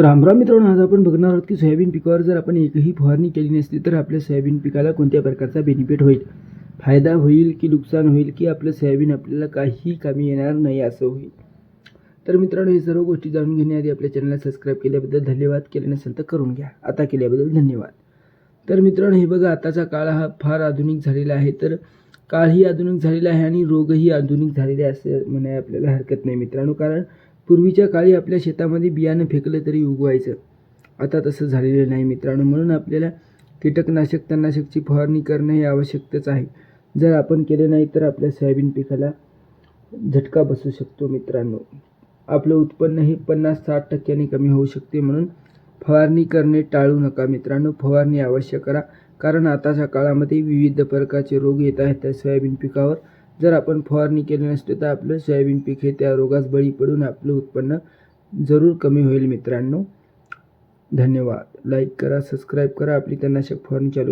रामराम मित्रांनो आज आपण बघणार आहोत की सोयाबीन पिकावर जर आपण एकही फवारणी केली नसली तर आपल्या सोयाबीन पिकाला कोणत्या प्रकारचा बेनिफिट होईल? फायदा होईल की नुकसान होईल की आपलं सोयाबीन आपल्याला काही कामी येणार नाही असं होईल? तर मित्रांनो हे सर्व गोष्टी जाणून घेण्याआधी आपल्या चॅनलला सबस्क्राईब केल्याबद्दल धन्यवाद. केले नसेल तर करून घ्या. आता केल्याबद्दल धन्यवाद. तर मित्रांनो हे बघा आताचा काळ हा फार आधुनिक झालेला आहे. तर काळही आधुनिक झालेला आहे आणि रोगही आधुनिक झालेले असं म्हणाय आपल्याला हरकत नाही मित्रांनो. कारण पूर्वीच्या काळी आपल्या शेतामध्ये बियाणं फेकलं तरी उगवायचं. आता तसं झालेलं नाही मित्रांनो. म्हणून आपल्याला कीटकनाशक तणनाशकची फवारणी करणं हे आवश्यकच आहे. जर आपण केले नाही तर आपल्या सोयाबीन पिकाला झटका बसू शकतो मित्रांनो. आपलं उत्पन्न हे पन्नास साठ टक्क्यांनी कमी होऊ शकते म्हणून फवारणी करणे टाळू नका मित्रांनो. फवारणी अवश्य करा. कारण आताच्या काळामध्ये विविध प्रकारचे रोग येत आहेत त्या सोयाबीन पिकावर. जर आपण फवारणी केली नसते तर आपलं सोयाबीन पीक हे त्या रोगास बळी पडून आपलं उत्पन्न जरूर कमी होईल मित्रांनो. धन्यवाद. लाईक करा सबस्क्राईब करा. आपली तणनाशक फवारणी चालू